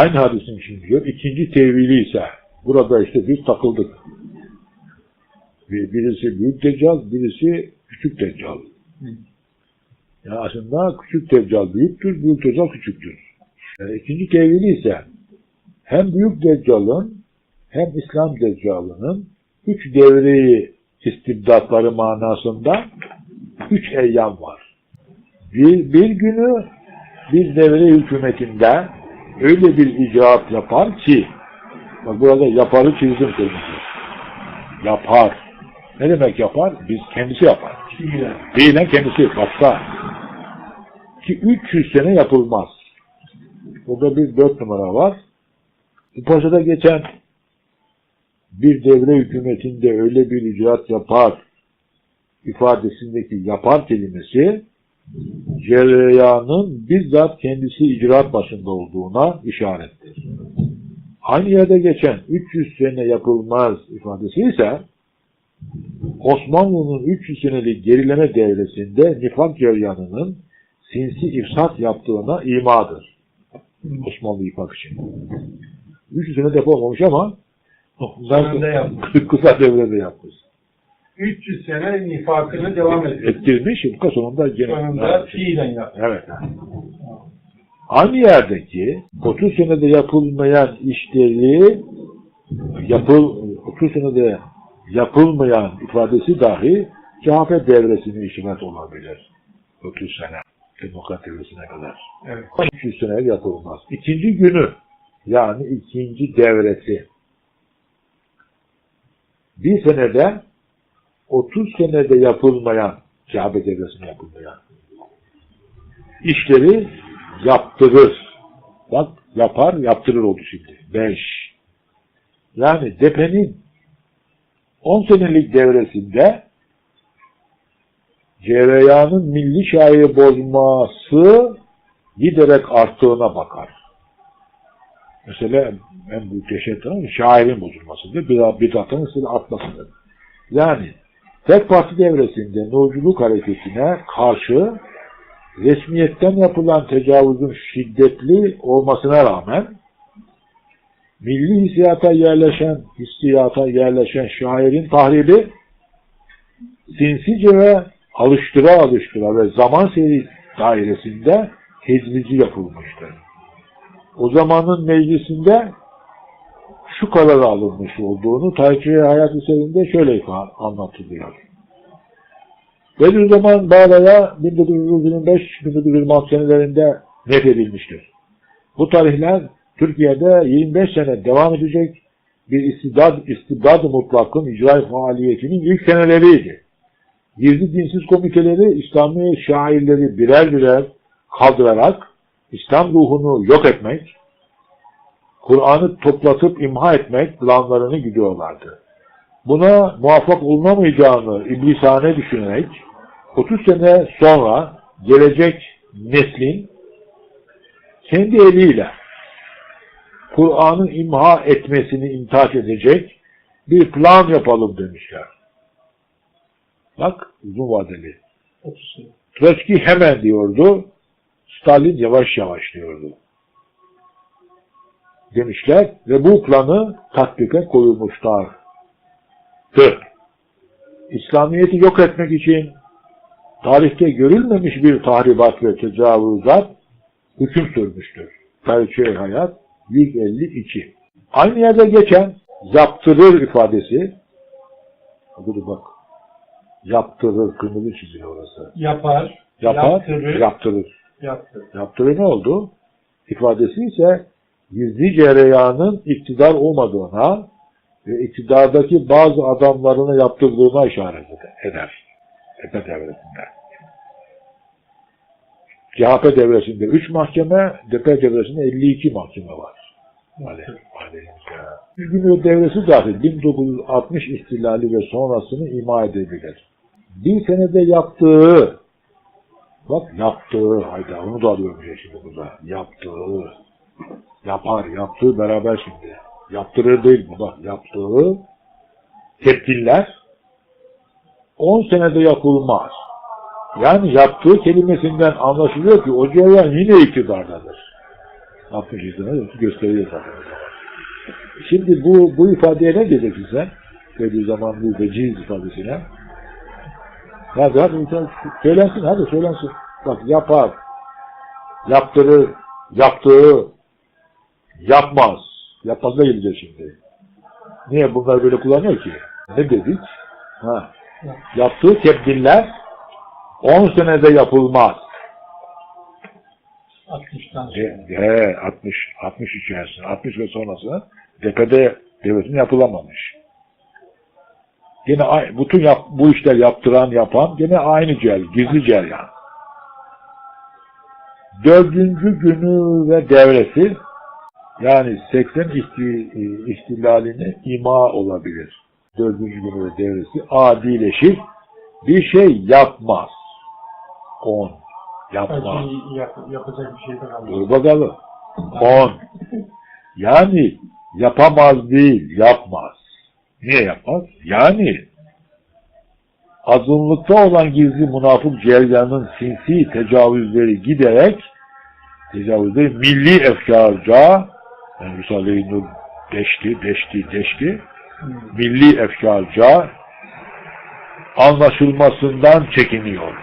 Aynı hadisin için diyor. İkinci tevili ise burada işte biz takıldık. Bir- Birisi büyük deccal, birisi küçük deccal. Yani aslında küçük deccal büyüktür, büyük deccal küçüktür. Yani ikinci tevili ise hem büyük deccalın hem İslam deccalının üç devreyi istibdatları manasında üç eyyam var. Bir, bir günü bir devre hükümetinde öyle bir icraat yapar ki bak burada yaparı çizdim kırmızı. Yapar. Ne demek yapar? Biz kendisi yapar. Fiilen kendisi başka. Ki 300 sene yapılmaz. Burada bir dört numara var. Bu paşada geçen bir devre hükümetinde öyle bir icraat yapar ifadesindeki yapar kelimesi cereyanın bizzat kendisi icraat başında olduğuna işarettir. Aynı yerde geçen 300 sene yapılmaz ifadesi ise Osmanlı'nın 300 senelik gerileme devresinde nifak ceryanının sinsi ifsat yaptığına imadır. Osmanlı ifak için. 300 sene yapılmamış ama Sonunda yapmış. kısa devrede yapmış. 300 sene nifakını devam ediyor. Ettirmiş, bu sonunda gene. Sonunda fiilen yaptı. Evet. Aynı yerdeki 30 senede yapılmayan işleri yapıl 30 senede yapılmayan ifadesi dahi CHP devresine işaret olabilir. 30 sene. Demokrat devresine kadar. Evet. 300 sene yapılmaz. İkinci günü yani ikinci devresi bir senede 30 senede yapılmayan Kabe devresine yapılmayan işleri yaptırır. Bak yapar yaptırır oldu şimdi. 5. Yani depenin 10 senelik devresinde cereyanın milli şairi bozması giderek arttığına bakar. Mesela en büyük yaşatan şairin bozulmasıdır. Bidatın ısıl artmasıdır. Yani tek parti devresinde nurculuk hareketine karşı resmiyetten yapılan tecavüzün şiddetli olmasına rağmen milli hissiyata yerleşen, hissiyata yerleşen şairin tahribi sinsice ve alıştıra alıştıra ve zaman seri dairesinde tedrici yapılmıştır. O zamanın meclisinde şu karar alınmış olduğunu Tarih-i Hayat üzerinde şöyle anlatılıyor. Bediüzzaman Bağla'ya 1925-1926 senelerinde nefedilmiştir. Bu tarihler Türkiye'de 25 sene devam edecek bir istibdad, istibdad mutlakın icra faaliyetinin ilk seneleriydi. Gizli dinsiz komiteleri İslami şairleri birer birer kaldırarak İslam ruhunu yok etmek, Kur'an'ı toplatıp imha etmek planlarını gidiyorlardı. Buna muvaffak olunamayacağını iblisane düşünerek 30 sene sonra gelecek neslin kendi eliyle Kur'an'ı imha etmesini imtihaç edecek bir plan yapalım demişler. Bak uzun vadeli. 30 sene. Trotsky hemen diyordu, Stalin yavaş yavaş diyordu. Demişler ve bu planı tatbike koyulmuşlar. İslamiyet'i yok etmek için tarihte görülmemiş bir tahribat ve tecavüzat hüküm sürmüştür. Tarihçi Hayat 152. Aynı yerde geçen yaptırır ifadesi Dur bak. Yaptırır, kırmızı çiziyor orası. Yapar, Yapar, yaptırır, yaptırır. yaptırır. Yaptırır ne oldu? İfadesi ise gizli cereyanın iktidar olmadığına ve iktidardaki bazı adamlarına yaptırdığına işaret eder. Epe devresinde. CHP devresinde 3 mahkeme, DP devresinde 52 mahkeme var. Günü devresi dahil 1960 istilali ve sonrasını ima edebilir. Bir senede yaptığı Bak yaptığı, hayda onu da alıyorum şimdi burada. Yaptığı, yapar, yaptığı beraber şimdi. Yaptırır değil bu bak, yaptığı tepkiller 10 senede yapılmaz. Yani yaptığı kelimesinden anlaşılıyor ki o cereyan yine iktidardadır. 60 iktidar gösteriyor zaten. Şimdi bu, bu ifadeye ne diyeceksin sen? Dediği zaman bu veciz ifadesine. Hadi hadi söylensin hadi söylensin. Bak yapar, yaptırır, yaptığı, yapmaz. Yapmaz da gelecek şimdi. Niye bunlar böyle kullanıyor ki? Ne dedik? Ha. Yaptığı tebdiller 10 senede yapılmaz. 60'tan sonra. He, he, 60, 60 içerisinde, 60 ve sonrası DPD devletin yapılamamış. Yine ay- bütün yap, bu işler yaptıran, yapan gene aynı cel, gizli ceryan. Dördüncü günü ve devresi yani 80 ihti, ihtilalini ima olabilir. Dördüncü günü devresi adileşir. Bir şey yapmaz. On. Yapmaz. Belki yap, yapacak bir şey de kalmaz. Dur bakalım. On. Yani yapamaz değil, yapmaz. Niye yapmaz? Yani azınlıkta olan gizli münafık ceryanın sinsi tecavüzleri giderek tecavüzleri milli efkarca yani Risale-i Nur deşti, deşti, deşti milli efkarca anlaşılmasından çekiniyor.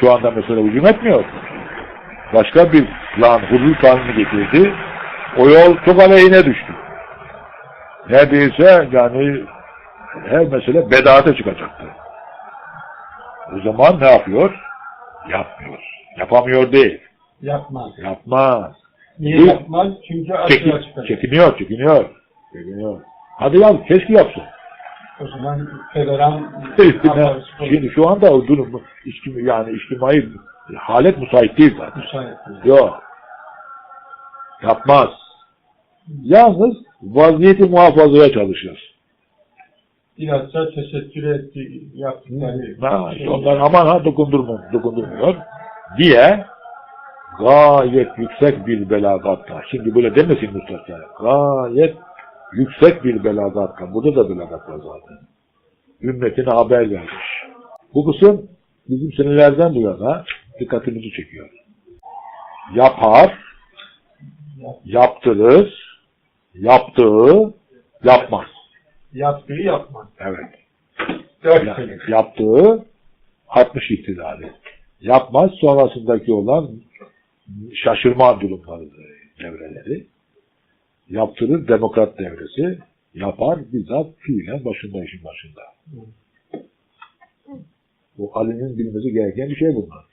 Şu anda mesela hücum etmiyor. Başka bir plan, hudut kanunu getirdi. O yol çok aleyhine düştü. Neredeyse yani her mesele bedahate çıkacaktı. O zaman ne yapıyor? Yapmıyor. Yapamıyor değil. Yapmaz. Yapmaz. Niye Bu- yapmaz? Çünkü Çekin, açığa çıkacak. çekiniyor, çekiniyor. Çekiniyor. Hadi ya keşke yapsın. O zaman federal Ne? Şimdi şu anda o durum içtim- yani içtimai halet müsait değil zaten. müsait. Yok. Yapmaz. Yalnız vaziyeti muhafazaya çalışır. Bilhassa tesettür etti, yaptıkları. Ha, şey- onlar aman ha dokundurmuyor, dokundurmuyor diye gayet yüksek bir belagatta. Şimdi böyle demesin Mustafa. Gayet yüksek bir belagatta. Burada da belagat var zaten. Ümmetine haber vermiş. Bu kısım bizim senelerden bu yana dikkatimizi çekiyor. Yapar, yaptırır, yaptığı yapmaz. Yaptığı yapmaz. Evet. Dört Ya- sene. yaptığı 60 iktidarı. Yapmaz sonrasındaki olan şaşırma durumları, devreleri. Yaptırır demokrat devresi. Yapar bizzat fiilen başında işin başında. Bu Ali'nin bilmesi gereken bir şey bunlar.